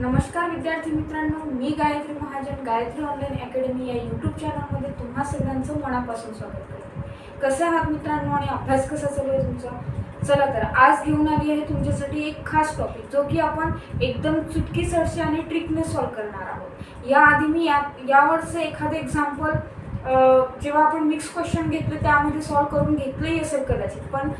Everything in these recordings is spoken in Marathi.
नमस्कार विद्यार्थी मित्रांनो मी गायत्री महाजन गायत्री ऑनलाईन अकॅडमी या यूट्यूब चॅनलमध्ये तुम्हा सगळ्यांचं मनापासून स्वागत करते. कसे आहात मित्रांनो आणि अभ्यास कसा चालू आहे तुमचा? चला तर आज घेऊन आली आहे तुमच्यासाठी एक खास टॉपिक जो की आपण एकदम चुटकी सरशी आणि ट्रिकने सॉल्व करणार आहोत. याआधी मी या यावरचं एखादं एक्झाम्पल जेव्हा आपण मिक्स क्वेश्चन घेतले त्यामध्ये सॉल्व करून घेतलंही असेल कदाचित पण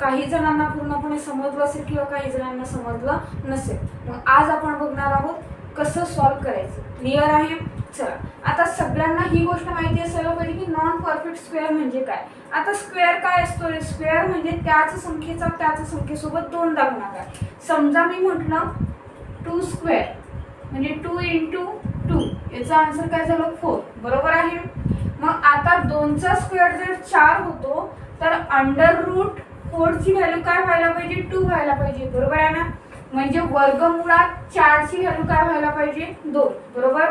काही जणांना पूर्णपणे समजलं असेल किंवा काही जणांना समजलं नसेल. मग आज आपण बघणार आहोत कसं सॉल्व करायचं. क्लिअर आहे? चला. आता सगळ्यांना ही गोष्ट माहिती असायला पाहिजे की नॉन परफेक्ट स्क्वेअर म्हणजे काय? आता स्क्वेअर काय असतो? स्क्वेअर म्हणजे त्याच संख्येचा त्याच संख्येसोबत दोनदा आहे समजा मी म्हटलं टू स्क्वेअर म्हणजे टू इंटू टू याचा आन्सर काय झालं? फोर बरोबर आहे? मग आता दोनचा स्क्वेअर जर चार होतो तर अंडर रूट फोरची व्हॅल्यू काय व्हायला पाहिजे? टू व्हायला पाहिजे बरोबर आहे ना? म्हणजे वर्गमुळात चारची व्हॅल्यू काय व्हायला पाहिजे? दोन बरोबर?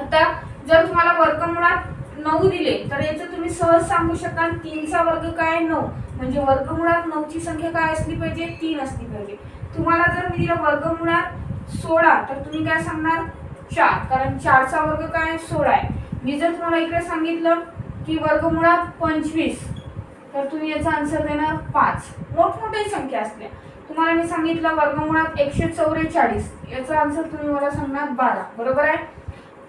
आता जर तुम्हाला वर्गमुळात नऊ दिले तर याचं तुम्ही सहज सांगू शकाल तीनचा वर्ग काय नऊ. म्हणजे वर्गमुळात नऊची संख्या काय असली पाहिजे? तीन असली पाहिजे. तुम्हाला जर मी दिलं वर्गमुळात सोळा तर तुम्ही काय सांगणार? चार. कारण चारचा वर्ग काय? सोळा आहे. मी जर तुम्हाला इकडे सांगितलं की वर्गमुळात पंचवीस तर तुम्ही याचा आन्सर देणार पाच. मोठमोठी संख्या असल्या तुम्हाला मी सांगितलं वर्गमुळात एकशे चौवेचाळीस याचा आन्सर तुम्ही मला सांगणार बारा. बरोबर आहे?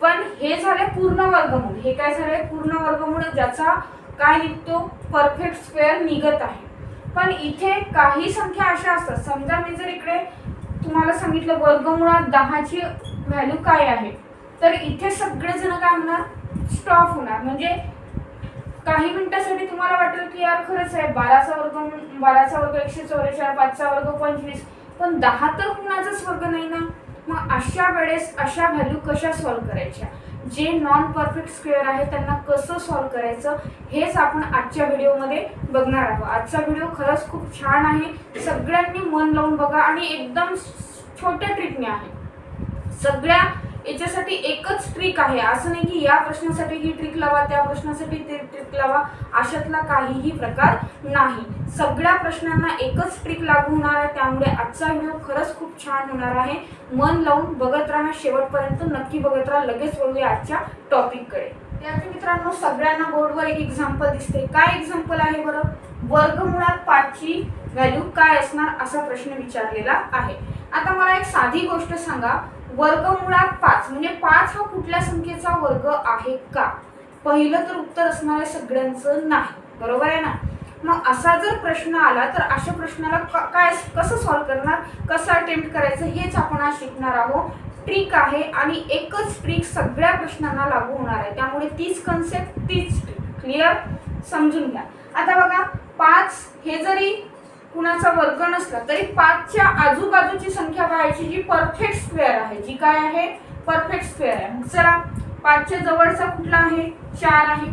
पण हे झाले पूर्ण वर्गमूळ. हे काय झाले? पूर्ण वर्गमूळ ज्याचा काय निघतो? परफेक्ट स्क्वेअर निघत आहे. पण इथे काही संख्या अशा असतात. समजा मी जर इकडे तुम्हाला सांगितलं वर्गमुळात दहाची व्हॅल्यू काय आहे? तर इथे सगळेजण काय होणार? स्टॉप होणार. म्हणजे काही मिनिटासाठी तुम्हाला वाटेल की यार खरंच आहे बाराचा वर्ग बाराचा वर्ग एकशे चौवेचाळीस पाचचा वर्ग पंचवीस पण दहा तर कुणाचाच वर्ग नाही ना? मग अशा वेळेस अशा व्हॅल्यू कशा सॉल्व्ह करायच्या? जे नॉन परफेक्ट स्क्वेअर आहे त्यांना कसं सॉल्व्ह करायचं? हेच आपण आजच्या व्हिडिओमध्ये बघणार आहोत. आजचा व्हिडिओ खरंच खूप छान आहे. सगळ्यांनी मन लावून बघा आणि एकदम छोट्या ट्रिकने आहे. सगळ्या याच्यासाठी एकच ट्रिक आहे. असं नाही की या प्रश्नासाठी ही ट्रिक लावा त्या प्रश्नासाठी ते ट्रिक लावा. अशातला काहीही प्रकार नाही. सगळ्या प्रश्नांना एकच ट्रिक लागू होणार आहे. त्यामुळे आजचा व्हिडिओ खरंच खूप छान होणार आहे. मन लावून बघत राहा. शेवटपर्यंत नक्की बघत राहा. लगेच वळूया आजच्या टॉपिककडे विद्यार्थी मित्रांनो सगळ्यांना बोर्डवर एक एक्झाम्पल दिसते. काय एक्झाम्पल आहे बरं? वर्गमुळात पाचची व्हॅल्यू काय असणार? असा प्रश्न विचारलेला आहे. आता मला एक साधी गोष्ट सांगा. वर्गमुळात पाच. म्हणजे पाच हा कुठल्या संख्येचा वर्ग आहे का? पहिलं तर उत्तर असणार आहे सगळ्यांचं नाही. बरोबर आहे ना? मग असा जर प्रश्न आला तर अशा प्रश्नाला क- काय कसं सॉल्व्ह करणार? कसं अटेम्प्ट करायचं? हेच आपण आज शिकणार आहोत. ट्रिक आहे आणि एकच ट्रिक सगळ्या प्रश्नांना लागू होणार आहे. त्यामुळे तीच कन्सेप्ट तीच ट्रिक क्लिअर समजून घ्या. आता बघा पाच हे जरी कुणाचा वर्ग नसला तरी पाचच्या आजूबाजूची संख्या पाहायची जी परफेक्ट स्क्वेअर आहे. जी काय आहे? परफेक्ट स्क्वेअर आहे. मग चला पाचच्या जवळचा कुठला आहे? चार आहे.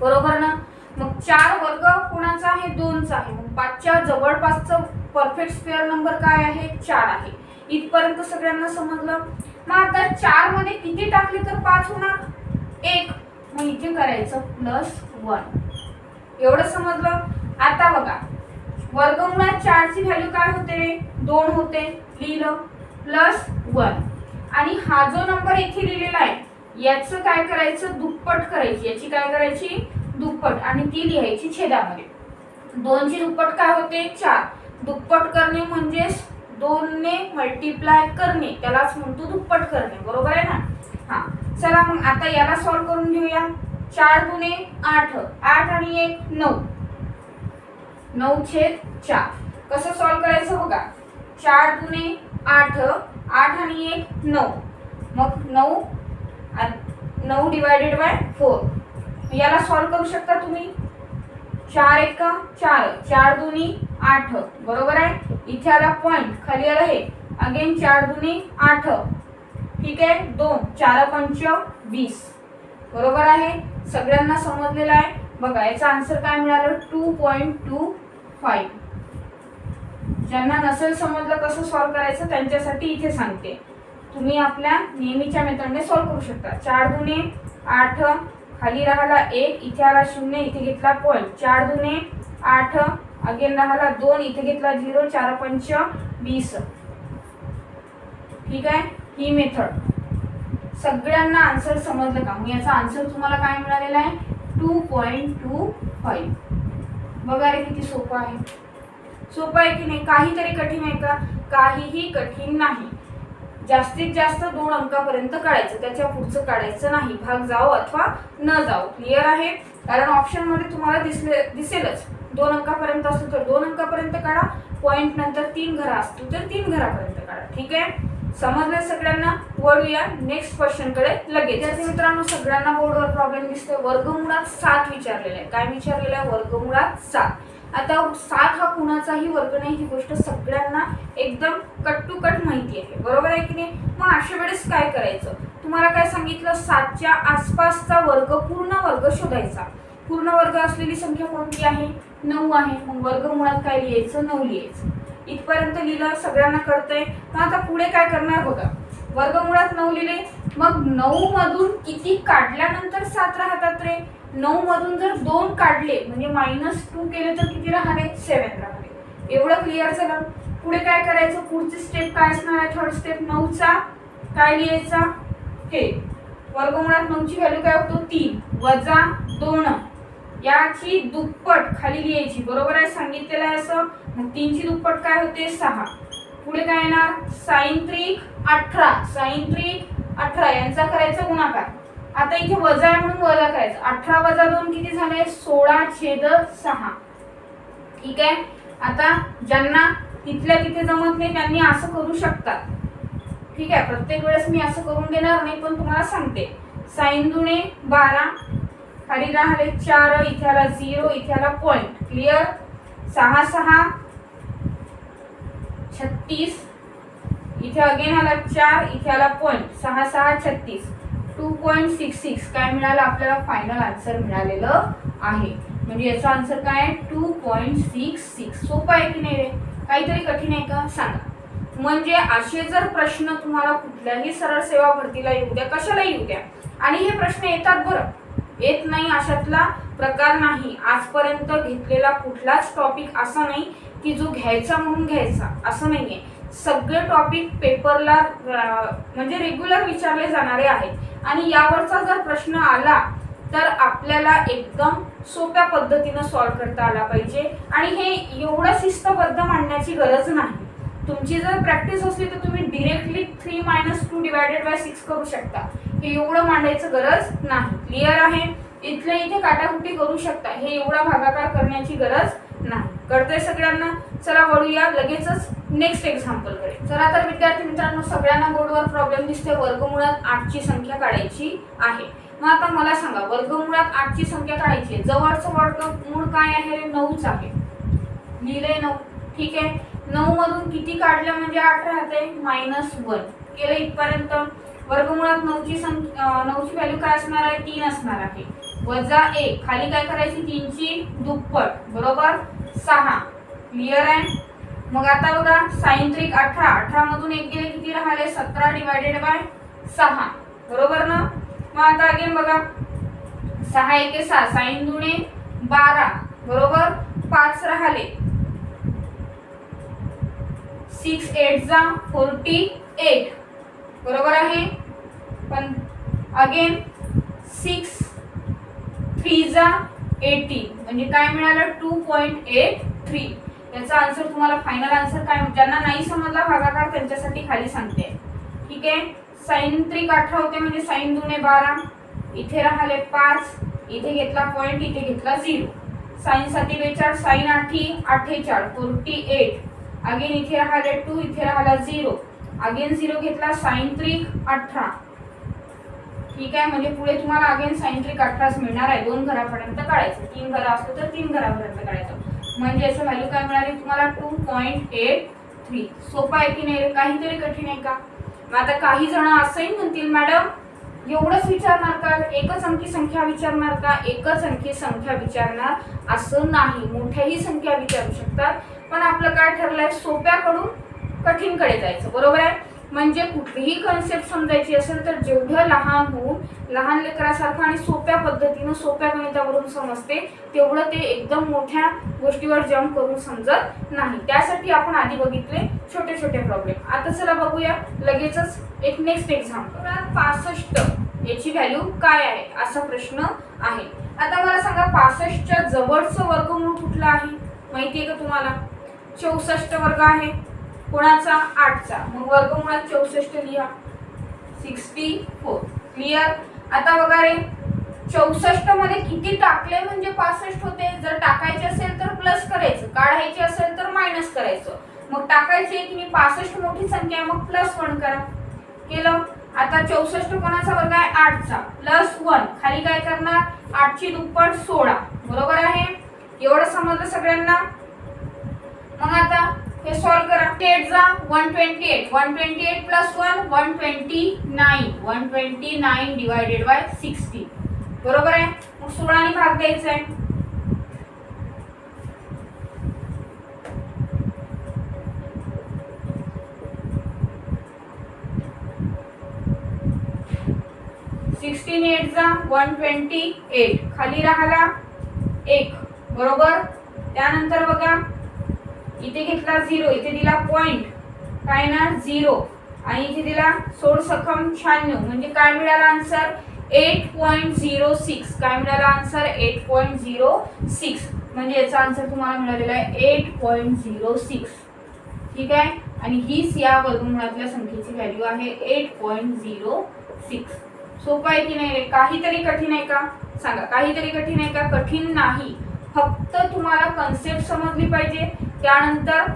बरोबर ना? मग चार वर्ग कोणाचा आहे? दोनचा आहे. मग पाचच्या जवळपासचं परफेक्ट स्क्वेअर नंबर काय आहे? चार आहे. इथपर्यंत सगळ्यांना समजलं? मग आता चारमध्ये किती टाकले तर पाच होणार? एक. मग इथे करायचं प्लस वन एवढं समजलं? आता बघा. वर्गमुळात चारची व्हॅल्यू काय होते? दोन होते. लिहिलं. प्लस वन आणि हा जो नंबर इथे लिहिलेला आहे याचं काय करायचं? दुप्पट करायची. याची काय करायची? दुप्पट. आणि ती लिहायची छेदामध्ये. दोनची दुप्पट काय होते? चार. दुप्पट करणे म्हणजेच दोनने मल्टिप्लाय करणे. त्यालाच म्हणतो दुप्पट करणे. बरोबर आहे ना? हा. चला मग आता याला सॉल्व्ह करून घेऊया. चार दुने आठ. आठ आणि एक नऊ. नऊ छेद चार. कसं सॉल्व्ह करायचं बघा? चार दुने आठ आठ आणि एक नऊ. मग नऊ आ- नऊ डिवायडेड बाय फोर याला सॉल्व करू शकता तुम्ही? चार एक का? चार. चार दुनी आठ. बरोबर आहे? इथे आला पॉईंट खाली आला हे. अगेन चार दुनी आठ. ठीक आहे? दोन. चार पंच वीस. बरोबर आहे? सगळ्यांना समजलेलं आहे? बघा याचा आन्सर काय मिळालं? Two point two five. ज्यांना नसेल समजलं कसं सॉल्व्ह करायचं त्यांच्यासाठी इथे सांगते. तुम्ही आपल्या नेहमीच्या मेथडने सॉल्व करू शकता. चार दुने आठ खाली राहिला एक इथे आला शून्य इथे घेतला पॉईंट चार दुने आठ अगेन राहिला दोन इथे घेतला झिरो चार पंच वीस. ठीक आहे? ही मेथड सगळ्यांना आन्सर समजलं का? मग याचा आन्सर तुम्हाला काय मिळालेला आहे? टू पॉईंट टू फाईव्ह बघा रे किती सोपं आहे. सोपं आहे की नाही? काहीतरी कठीण आहे का? काहीही कठीण नाही. जास्तीत जास्त दोन अंकापर्यंत काढायचं. त्याच्या पुढचं काढायचं नाही. भाग जाओ अथवा न जाओ. क्लिअर आहे? कारण ऑप्शनमध्ये तुम्हाला दिसले दिसेलच. दोन अंकापर्यंत असतो तर दोन अंकापर्यंत काढा. पॉईंट नंतर तीन घरा असतो तर तीन घरापर्यंत काढा. ठीक आहे? समजलं सगळ्यांना? वळूया नेक्स्ट क्वेश्चनकडे लगेच. विद्यार्थी मित्रांनो सगळ्यांना बोर्डवर प्रॉब्लेम दिसतोय. वर्गमुळात सात विचारलेलं आहे काय विचारलेलं आहे? वर्गमुळात सात. आता सात हा कुणाचाही वर्ग नाही ही गोष्ट सगळ्यांना एकदम कट टू कट माहिती आहे. बरोबर आहे की नाही? मग अशा वेळेस काय करायचं? तुम्हाला काय सांगितलं? सातच्या आसपासचा वर्ग पूर्ण वर्ग शोधायचा. पूर्ण वर्ग असलेली संख्या कोणती आहे? नऊ आहे. मग वर्गमुळात काय लिहायचं? नऊ लिहायचं. इथपर्यंत लिहिलं सगळ्यांना कळतंय. मग आता पुढे काय करणार बघा. वर्गमुळात नऊ लिहिले. मग नऊ मधून किती काढल्यानंतर सात राहतात रे? नऊ मधून जर दोन काढले म्हणजे मायनस टू केले तर किती राहणे सेवन राहणे एवढं क्लिअर झालं. पुढे काय करायचं? पुढची स्टेप काय असणार आहे? थर्ड स्टेप नऊचा. काय लिहायचा? हे. वर्गमुळात नऊची व्हॅल्यू काय होतो? तीन. वजा दोन. याची दुप्पट खाली लिहायची. बरोबर आहे? सांगितलेलं आहे असं. मग तीनची दुप्पट काय होते? सहा. पुढे काय येणार? साइन त्रिक अठरा. साईन त्रिक अठरा. यांचा करायचा गुणाकार. आता इथे वजा आहे म्हणून वजा करायचं. अठरा वजा दोन किती झाले सोळा छेद सहा. ठीक आहे? आता ज्यांना तिथल्या तिथे जमत नाही त्यांनी असं करू शकतात. ठीक आहे? प्रत्येक वेळेस मी असं करून देणार नाही पण तुम्हाला सांगते. साइन दुणे बारा. खाली राहिले चार. इथे आला झिरो इथे आला क्लिअर सहा सहा. छत्तीस. इथे अगेन आला चार इथे आला पॉईंट सहा सहा छत्तीस. टू पॉईंट सिक्स सिक्स काय मिळालं? आपल्याला फायनल आन्सर मिळालेलं आहे. म्हणजे याचा आन्सर काय आहे? टू पॉईंट सिक्स सिक्स सोपं आहे की नाही रे? काहीतरी कठीण आहे का? सांगा. म्हणजे असे जर प्रश्न तुम्हाला कुठल्याही सरळ सेवा भरतीला येऊ द्या कशाला येऊ द्या? आणि हे प्रश्न येतात बरं. येत नाही अशातला प्रकार नाही. आजपर्यंत घेतलेला कुठलाच टॉपिक असा नाही की जो घ्यायचा म्हणून घ्यायचा असं नाही आहे सगळे टॉपिक पेपरला म्हणजे रेग्युलर विचारले जाणारे आहेत. आणि यावरचा जर प्रश्न आला तर आपल्याला एकदम सोप्या पद्धतीनं सॉल्व्ह करता आला पाहिजे. आणि हे एवढं शिस्तबद्ध मांडण्याची गरज नाही. तुमची जर प्रॅक्टिस असली तर तुम्ही directly three minus two divided by six करू शकता. हे एवढं मांडायचं गरज नाही. क्लिअर आहे? इथल्या इथे काटाकुटी करू शकता. हे एवढा भागाकार करण्याची गरज नाही. कळतंय सगळ्यांना. चला वळूया लगेचच नेक्स्ट एक्झाम्पलकडे. चला तर विद्यार्थी मित्रांनो सगळ्यांना बोर्डवर प्रॉब्लेम दिसते वर्गमुळात आठची संख्या काढायची आहे. मग आता मला सांगा वर्गमुळात आठची संख्या काढायची आहे. जवळचं वर्गमूळ काय आहे? रे नऊच आहे. लिहिलंय नऊ. ठीक आहे? नऊ मधून किती काढलं म्हणजे आठ राहते? मायनस वन केलं इथपर्यंत? वर्गमुळात नऊची संख्या नऊची व्हॅल्यू काय असणार आहे? तीन असणार आहे. वजा एक. खाली काय करायची? तीनची दुप्पट. बरोबर? सहा. क्लिअर आहे? मग आता बघा साईन त्रिक अठरा. अठरा मधून एक गेले किती राहिले? सतरा डिवायडेड बाय सहा. बरोबर ना? मग आता अगेन बघा. सहा एके सहा साईन दुणे बारा. बरोबर? पाच राहिले. सिक्स एट जा फोर्टी एट बरोबर आहे? पण अगेन सिक्स थ्री जा एटी. म्हणजे काय मिळालं? टू पॉईंट एट थ्री याचा आन्सर तुम्हाला फायनल आन्सर काय? ज्यांना नाही समजला भागाकार त्यांच्यासाठी खाली सांगते. ठीक आहे? साईन त्रिक अठरा होते म्हणजे साईन दुने बारा. इथे राहिले पाच. इथे घेतला पॉईंट इथे घेतला झिरो साईन साठी बेचाळ साईन आठी अठ्ठेचाळ फोर्टी एट अगेन इथे राहिले टू इथे राहिला झिरो अगेन झिरो घेतला साईन त्रिक अठरा. ठीक आहे म्हणजे पुढे तुम्हाला अगेन साइन त्रिक अठराच मिळणार आहे. दोन घरापर्यंत काढायचं. तीन घरा असतो तर तीन घरापर्यंत काढायचं. म्हणजे याचं व्हॅल्यू काय मिळाली? तुम्हाला टू पॉईंट एट थ्री सोपा आहे की नाही काहीतरी कठीण आहे का? मग आता काही जण असंही म्हणतील मॅडम एवढंच विचारणार का? एकच अंकी संख्या विचारणार का? एकच अंकी संख्या विचारणार? असं नाही. मोठ्याही संख्या विचारू शकतात. पण आपलं काय ठरलंय? सोप्याकडून कठीणकडे जायचं. बरोबर आहे? म्हणजे कुठलीही कन्सेप्ट समजायची असेल तर जेवढं लहान होऊन लहान लेकरासारखं आणि सोप्या पद्धतीनं सोप्या गणितावरून समजते तेवढं ते एकदम मोठ्या गोष्टीवर जम्प करून समजत नाही. त्यासाठी आपण आधी बघितले छोटे छोटे प्रॉब्लेम आता चला बघूया लगेचच एक नेक्स्ट एक्झाम्पल पासष्ट याची व्हॅल्यू काय आहे? असा प्रश्न आहे. आता मला सांगा पासष्टच्या जवळचं वर्गमूळ कुठलं आहे? माहिती आहे का तुम्हाला? चौसष्ट वर्ग आहे. कोणाचा आठचा? मग वर्गमुळात चौसष्ट लिहा. Sixty four. क्लिअर आता बघा रे चौसष्टमध्ये किती टाकले म्हणजे पासष्ट होते? जर टाकायचे असेल तर प्लस करायचं. काढायचे असेल तर मायनस करायचं. मग टाकायचे की मी पासष्ट मोठी संख्या आहे, मग प्लस वन करा. केलं? आता चौसष्ट कोणाचा वर्ग आहे? आठचा. प्लस वन खाली काय करणार? आठची दुप्पट सोळा. बरोबर आहे? एवढं समजलं सगळ्यांना? मग आता हे सॉल्व करा. एट जा one twenty eight one twenty eight plus one one twenty nine one twenty nine divided by sixty बरोबर आहे? मग सोळाने भाग द्यायचा आहे. सिक्स्टीन एट जा वन ट्वेंटी एट खाली राहिला एक. बरोबर? त्यानंतर बघा. इथे घेतला झिरो इथे दिला पॉईंट काय ना? झिरो आणि इथे दिला सोळ सखम शहाण्णव. म्हणजे काय मिळाला answer eight point zero six काय मिळाला answer eight point zero six म्हणजे याचा आन्सर तुम्हाला मिळालेला आहे एट पॉईंट झिरो सिक्स ठीक आहे? आणि हीच या वर्गमुळातल्या संख्येची व्हॅल्यू आहे एट पॉईंट झिरो सिक्स सोपं आहे की नाही काहीतरी कठीण आहे का? सांगा. काहीतरी कठीण आहे का? कठीण नाही. फक्त तुम्हाला कन्सेप्ट समजली पाहिजे. त्यानंतर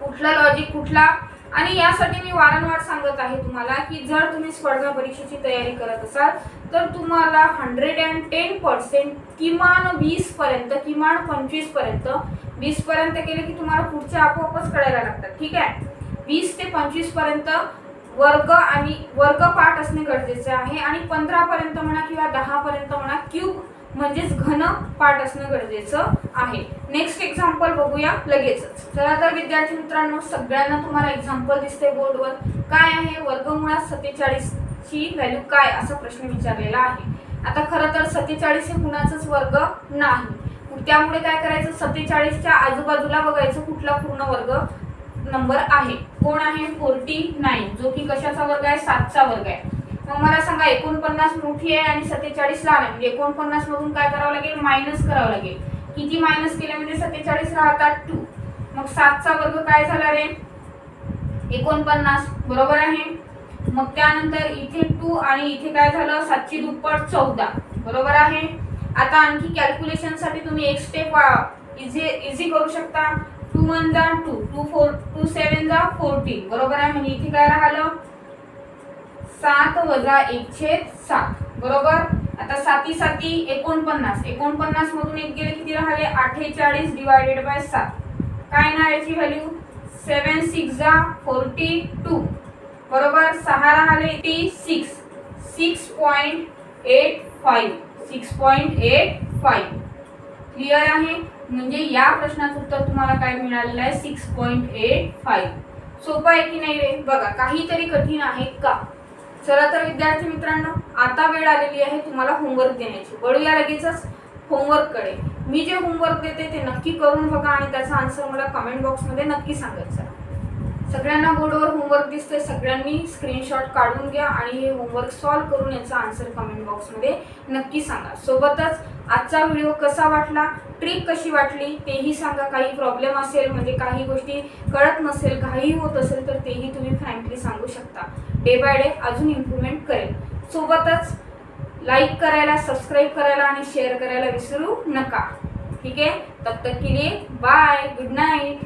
कुठला लॉजिक कुठला? आणि यासाठी मी वारंवार सांगत आहे तुम्हाला की जर तुम्ही स्पर्धा परीक्षेची तयारी करत असाल तर तुम्हाला हंड्रेड अँड टेन पर्सेंट किमान वीसपर्यंत किमान पंचवीसपर्यंत वीसपर्यंत केले की तुम्हाला पुढचे आपोआपच कळायला लागतात. ठीक आहे? वीस ते पंचवीसपर्यंत वर्ग आणि वर्ग पाठ असणे गरजेचे आहे. आणि पंधरापर्यंत म्हणा किंवा दहापर्यंत म्हणा क्यूब म्हणजेच घन पाठ असणं गरजेचं आहे. नेक्स्ट एक्झाम्पल बघूया लगेचच. चला तर विद्यार्थी मित्रांनो सगळ्यांना तुम्हाला एक्झाम्पल दिसते बोर्डवर काय आहे? वर्गमुळात सत्तेचाळीसची व्हॅल्यू काय? असा प्रश्न विचारलेला आहे. आता खरं तर सत्तेचाळीस हे कुणाचाच वर्ग नाही. त्यामुळे काय करायचं? सत्तेचाळीसच्या आजूबाजूला बघायचं कुठला पूर्ण वर्ग नंबर आहे. कोण आहे? Forty nine. जो की कशाचा वर्ग आहे? सातचा वर्ग आहे. मग मला सांगा एकोणपन्नास मोठी आहे आणि सत्तेचाळीस लहान आहे. म्हणजे एकोणपन्नास मधून काय करावं लागेल? मायनस करावं लागेल. किती मायनस केले म्हणजे सत्तेचाळीस राहतात टू मग सातचा वर्ग काय झाला रे? एकोणपन्नास. बरोबर आहे? मग त्यानंतर इथे टू आणि इथे काय झालं? सातची दुप्पट चौदा. बरोबर आहे? आता आणखी कॅल्क्युलेशनसाठी तुम्ही एक स्टेप इझी इझी करू शकता. टू वन जा two two four two seven जा फोर्टीन बरोबर आहे? म्हणजे इथे काय राहिलं? सात वजा एकशे सात. बरोबर? आता साती साती एकोणपन्नास. एकोणपन्नास मधून एक गेले किती राहिले? अठ्ठेचाळीस डिवायडेड बाय सात. काय ना याची व्हॅल्यू सेवन सिक्स जा फोर्टी टू बरोबर? सहा राहिले T six six point eight five six point eight five clear आहे? म्हणजे या प्रश्नाचं उत्तर तुम्हाला काय मिळालेलं आहे? सिक्स पॉईंट एट फाईव्ह सोपं आहे की नाही रे? बघा काहीतरी कठीण आहे का? चला तर विद्यार्थी मित्रांनो आता वेळ आलेली आहे तुम्हाला होमवर्क देण्याची. वळूया लगेचच होमवर्ककडे मी जे होमवर्क देते ते नक्की करून बघा आणि त्याचा आन्सर मला कमेंट बॉक्समध्ये नक्की सांगायचा सगळ्यांना बोर्डवर होमवर्क दिसते सगळ्यांनी स्क्रीनशॉट काढून घ्या आणि हे होमवर्क सॉल्व करून याचा आन्सर कमेंट बॉक्समध्ये नक्की सांगा. सोबतच आजचा व्हिडिओ कसा वाटला ट्रिक कशी वाटली तेही सांगा. काही प्रॉब्लेम असेल म्हणजे काही गोष्टी कळत नसेल काही होत असेल तर तेही तुम्ही फ्रँकली सांगू शकता. डे बाय डे अजून इम्प्रूव्हमेंट करेल. सोबतच लाईक करायला सबस्क्राईब करायला आणि शेअर करायला विसरू नका. ठीक आहे? तब तक के लिए बाय गुड नाईट